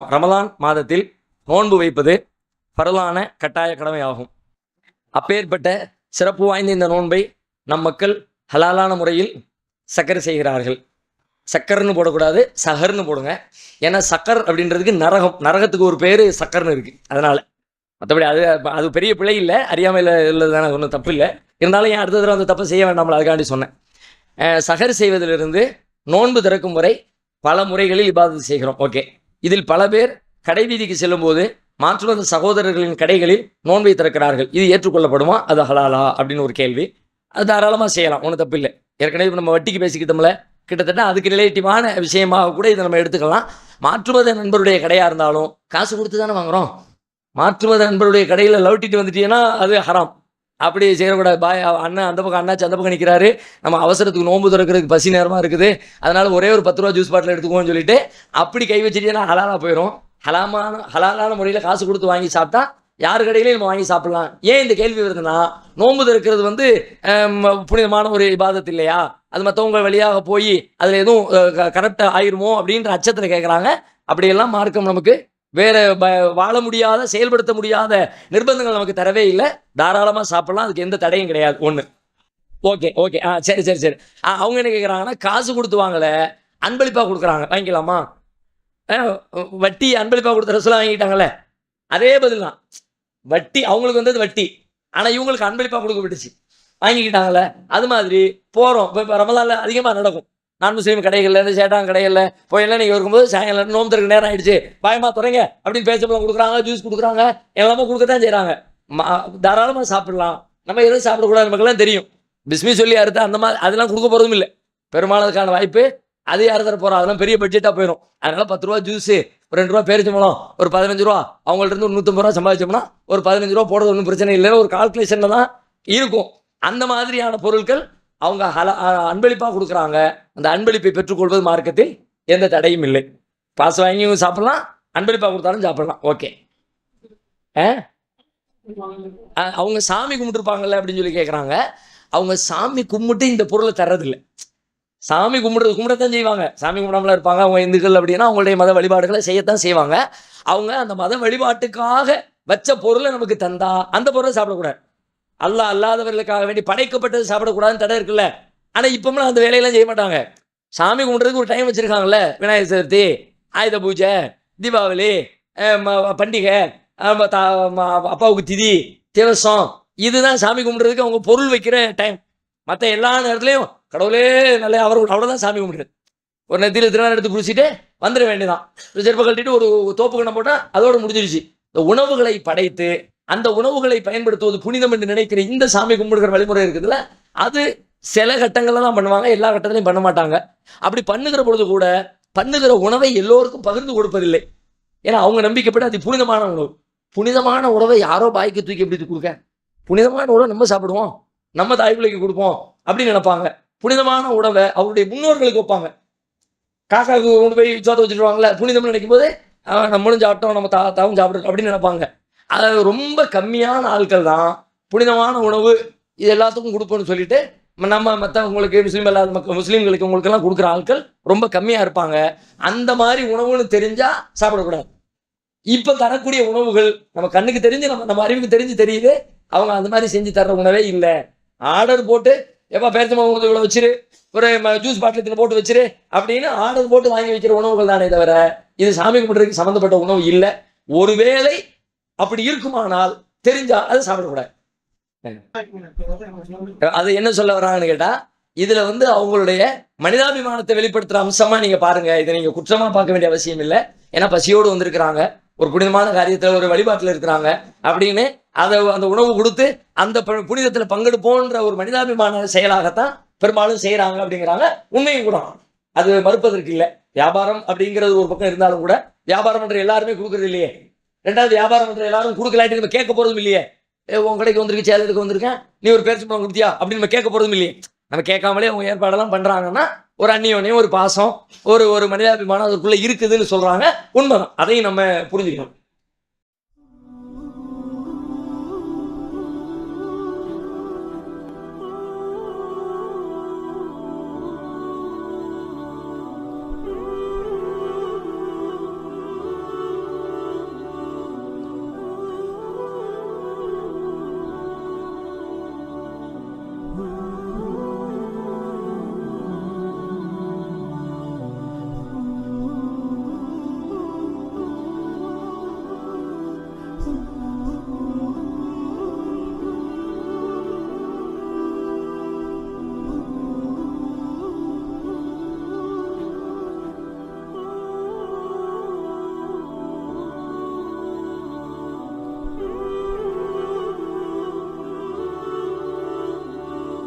ரமலான் மாதத்தில் நோன்பு வைப்பது பரலான கட்டாய கடமையாகும். அப்பேற்பட்ட சிறப்பு வாய்ந்த இந்த நோன்பை நம் மக்கள் ஹலாலான முறையில் சக்கரை செய்கிறார்கள். சக்கர்னு போடக்கூடாது சஹர்னு போடுங்க. ஏன்னா சக்கர் அப்படின்றதுக்கு நரகம் நரகத்துக்கு ஒரு பேர் சக்கர்னு இருக்கு. அதனால மற்றபடி அது அது பெரிய பிழை இல்லை அறியாமையில் உள்ளதான ஒன்றும் தப்பு இல்லை. இருந்தாலும் ஏன் அடுத்த தடவை அந்த தப்பை செய்ய வேண்டாமல் அதுக்காண்டி சொன்னேன். சகர் சஹர் செய்வதிலிருந்து நோன்பு திறக்கும் முறை பல முறைகளில் இபாதத்து செய்கிறோம். ஓகே. இதில் பல பேர் கடை வீதிக்கு செல்லும்போது மாற்றுமத சகோதரர்களின் கடைகளில் நோன்பை திறக்கிறார்கள். இது ஏற்றுக்கொள்ளப்படுமா? அது ஹலாலா அப்படின்னு ஒரு கேள்வி. அது தாராளமாக செய்யலாம். ஒன்றும் தப்பு இல்லை. ஏற்கனவே நம்ம வட்டிக்கு பேசிக்கிட்டோம்ல. கிட்டத்தட்ட அதுக்கு ரிலேட்டிவான விஷயமாக கூட இதை நம்ம எடுத்துக்கலாம். மாற்றுமத நண்பருடைய கடையாக இருந்தாலும் காசு கொடுத்து தானே வாங்குறோம். மாற்றுமத நண்பருடைய கடையில் லவட்டிட்டு வந்துட்டீங்கன்னா அது ஹராம். அப்படி செய்யக்கூடாது. பாய் அண்ணன் அந்த பக்கம் அண்ணாச்சி அந்த பக்கம் நிற்கிறாரு நம்ம அவசரத்துக்கு நோன்பு திறக்கிறதுக்கு பசி நேரமாக இருக்குது. அதனால் ஒரே ஒரு பத்து ரூபா ஜூஸ் பாட்டில் எடுத்துக்குவோம்னு சொல்லிட்டு அப்படி கை வச்சுட்டீங்கன்னா ஹலாலாக போயிடும் ஹலாமான ஹலாலான முறையில் காசு கொடுத்து வாங்கி சாப்பிட்டா யார் கடையிலையும் நம்ம வாங்கி சாப்பிடலாம். ஏன் இந்த கேள்வி வருதுன்னா நோன்பு திறக்கிறது வந்து புனிதமான ஒரு இபாதத் இல்லையா? அது மற்றவங்க வழியாக போய் அதில் எதுவும் கரெக்டாக ஆயிருமோ அப்படின்ற அச்சத்தில் கேட்குறாங்க அப்படியெல்லாம் மார்க்கம் நமக்கு வேறு வாழ முடியாத செயல்படுத்த முடியாத நிர்பந்தங்கள் நமக்கு தரவே இல்லை. தாராளமாக சாப்பிடலாம். அதுக்கு எந்த தடையும் கிடையாது. ஒன்று ஓகே ஓகே. ஆ சரி சரி சரி. ஆ அவங்க என்ன கேட்குறாங்கன்னா காசு கொடுத்து வாங்கல அன்பளிப்பாக கொடுக்குறாங்க. வாங்கிக்கலாமா? ஆ, வட்டி அன்பளிப்பாக கொடுத்த ரசூலா வாங்கிட்டாங்களே அதே பதில் தான் வட்டி அவங்களுக்கு வந்தது வட்டி. ஆனால் இவங்களுக்கு அன்பளிப்பாக கொடுக்கப்பட்டுச்சு வாங்கிக்கிட்டாங்கல்ல அது மாதிரி போகிறோம் இப்போ இப்போ ரமலானில் அதிகமாக நடக்கும். நான் முஸ்லீம் கடைகளில் இருந்து சேட்டான் கடைகளில் போயெல்லாம் நீங்கள் இருக்கும்போது சாயங்காலம் நோம்பு திறக்க நேரம் ஆயிடுச்சு. பயமா துறைங்க அப்படின்னு பேசப்பெல்லாம் கொடுக்குறாங்க ஜூஸ் கொடுக்குறாங்க எல்லாமே கொடுக்கத்தான் செய்கிறாங்க தாராளமாக சாப்பிடலாம். நம்ம எதுவும் சாப்பிடக்கூடாது நமக்குலாம் தெரியும். பிஸ்மி சொல்லி அறுத்து அந்த மாதிரி அதெல்லாம் கொடுக்க போகிறதும் இல்லை. பெருமாளுக்கான வாய்ப்பு அது யார் தர போகிறோம் அதெல்லாம் பெரிய பட்ஜெட்டாக போயிடும் அதனால பத்து ரூபா ஜூஸு ஒரு ரெண்டு ரூபா பேரிச்சம்பழம் ஒரு பதினஞ்சு ரூபா அவங்கள்ட்ட இருந்து ஒரு நூற்றம்பது ரூபா சம்பாதிச்சோம்னா ஒரு பதினஞ்சு ரூபா போடுறது ஒன்றும் பிரச்சனை இல்லைன்னு ஒரு கால்குலேஷனில் தான் இருக்கும். அந்த மாதிரியான பொருட்கள் அவங்க ஹல அன்பளிப்பாக கொடுக்குறாங்க. அந்த அன்பளிப்பை பெற்றுக்கொள்வது மார்க்கத்தில் எந்த தடையும் இல்லை. பாஸ் வாங்கி சாப்பிடலாம் அன்பளிப்பாக கொடுத்தாலும் சாப்பிடலாம். ஓகே அவங்க சாமி கும்பிட்டுருப்பாங்கல்ல அப்படின்னு சொல்லி கேட்குறாங்க அவங்க சாமி கும்பிட்டு இந்த பொருளை தர்றதில்லை. சாமி கும்பிடுறது கும்பிடத்தான் செய்வாங்க. சாமி கும்பிடாமலாம் இருப்பாங்க. அவங்க இந்துக்கள் அப்படின்னா அவங்களுடைய மத வழிபாடுகளை செய்யத்தான் செய்வாங்க. அவங்க அந்த மத வழிபாட்டுக்காக வச்ச பொருளை நமக்கு தந்தா அந்த பொருளை சாப்பிடக்கூடாது. அல்லாஹ் அல்லாதவர்களுக்காக வேண்டி படைக்கப்பட்டது சாப்பிடக்கூடாதுன்னு தடை இருக்குல்ல. ஆனால் இப்போமெல்லாம் அந்த வேலையெல்லாம் செய்ய மாட்டாங்க. சாமி கும்பிட்றதுக்கு ஒரு டைம் வச்சுருக்காங்கல்ல விநாயகர் சதுர்த்தி ஆயுத பூஜை தீபாவளி பண்டிகை தா- ம- அப்பாவுக்கு திதி திவசம் இதுதான் சாமி கும்பிட்றதுக்கு அவங்க பொருள் வைக்கிற டைம் மற்ற எல்லா நேரத்துலையும் கடவுளே நல்ல அவர் அவ்வளோதான் சாமி கும்பிடுறது. ஒரு நெத்தியில் திருநாள் எடுத்து குடிச்சிட்டு வந்துட வேண்டியதான் செருப்பை கழட்டிட்டு ஒரு தோப்பு கண்ணை போட்டால் அதோட முடிஞ்சிருச்சு. இந்த உணவுகளை படைத்து அந்த உணவுகளை பயன்படுத்துவது புனிதம் என்று நினைக்கிற இந்த சாமி கும்பிடுகிற வழிமுறை இருக்குதுல்ல? அது சில கட்டங்களில் தான் பண்ணுவாங்க எல்லா கட்டத்திலையும் பண்ண மாட்டாங்க. அப்படி பண்ணுகிற பொழுது கூட பண்ணுகிற உணவை எல்லோருக்கும் பகிர்ந்து கொடுப்பதில்லை. ஏன்னா அவங்க நம்பிக்கைப்பட்டு அது புனிதமான உணவு. புனிதமான உணவை யாரோ பாய்க்கு தூக்கி எப்படி கொடுக்க? புனிதமான உணவை நம்ம சாப்பிடுவோம். நம்ம தாய் பிள்ளைக்கு கொடுப்போம் அப்படின்னு நினைப்பாங்க. புனிதமான உணவை அவருடைய முன்னோர்களுக்கு வைப்பாங்க. காக்காவுக்கு கொண்டு போய் சோத்த வச்சுருவாங்களே புனிதம்னு நினைக்கும் போது நம்மளும் சாப்பிட்டோம் நம்ம தா தாவும் அப்படின்னு நினைப்பாங்க. அது ரொம்ப கம்மியான ஆட்கள் தான் புனிதமான உணவு இது எல்லாத்துக்கும் கொடுப்போம்னு சொல்லிட்டு நம்ம மற்றவங்களுக்கு முஸ்லீம் இல்லாத மக்கள் முஸ்லீம்களுக்கு உங்களுக்கெல்லாம் கொடுக்குற ஆட்கள் ரொம்ப கம்மியாக இருப்பாங்க. அந்த மாதிரி உணவுன்னு தெரிஞ்சால் சாப்பிடக்கூடாது. இப்போ தரக்கூடிய உணவுகள் நம்ம கண்ணுக்கு தெரிஞ்சு நம்ம நம்ம அறிவுக்கு தெரிஞ்சு தெரியுது அவங்க அந்த மாதிரி செஞ்சு தர்ற உணவே இல்லை. ஆர்டர் போட்டு எப்போ பேரச்சமா உணவு இவ்வளோ வச்சிரு ஒரு ஜூஸ் பாட்டில் போட்டு வச்சிரு அப்படின்னு ஆர்டர் போட்டு வாங்கி வைக்கிற உணவுகள் தானே தவிர இது சாமி கும்பிட்றதுக்கு சம்மந்தப்பட்ட உணவு இல்லை. ஒருவேளை அப்படி இருக்குமானால் தெரிஞ்சா அதை சாப்பிடக்கூடாது. அது என்ன சொல்ல வர்றாங்கன்னு கேட்டா இதுல வந்து அவங்களுடைய மனிதாபிமானத்தை வெளிப்படுத்துற அம்சமா நீங்க பாருங்க. இதை நீங்க குற்றமா பார்க்க வேண்டிய அவசியம் இல்லை. ஏன்னா பசியோடு வந்திருக்கிறாங்க. ஒரு புனிதமான காரியத்துல ஒரு வழிபாட்டுல இருக்கிறாங்க அப்படின்னு அதை அந்த உணவு கொடுத்து அந்த புனிதத்துல பங்கெடுப்போன்ற ஒரு மனிதாபிமான செயலாகத்தான் பெரும்பாலும் செய்யறாங்க அப்படிங்கிறாங்க உண்மையும் கூட. அது மறுப்பதற்கு இல்லை. வியாபாரம் அப்படிங்கிறது ஒரு பக்கம் இருந்தாலும் கூட வியாபாரம் பண்ற எல்லாருமே கொடுக்கறது இல்லையே. ரெண்டாவது வியாபாரம் பண்ற எல்லாரும் கொடுக்கலாட்டி நம்ம கேட்க போறதும் இல்லையே. உன் கடைக்கு வந்திருக்கு சேலத்துக்கு வந்திருக்கேன். நீ ஒரு பேச்சு பழம் கொடுத்தியா? அப்படின்னு நம்ம கேட்க போறதும் இல்லையே. நம்ம கேட்காமலே அவங்க ஏற்பாடெல்லாம் பண்றாங்கன்னா ஒரு அந்நியோனையும் ஒரு பாசம் ஒரு ஒரு மனிதாபிமானம் அதுக்குள்ள இருக்குதுன்னு சொல்றாங்க. உண்மைதான். அதையும் நம்ம புரிஞ்சுக்கணும்.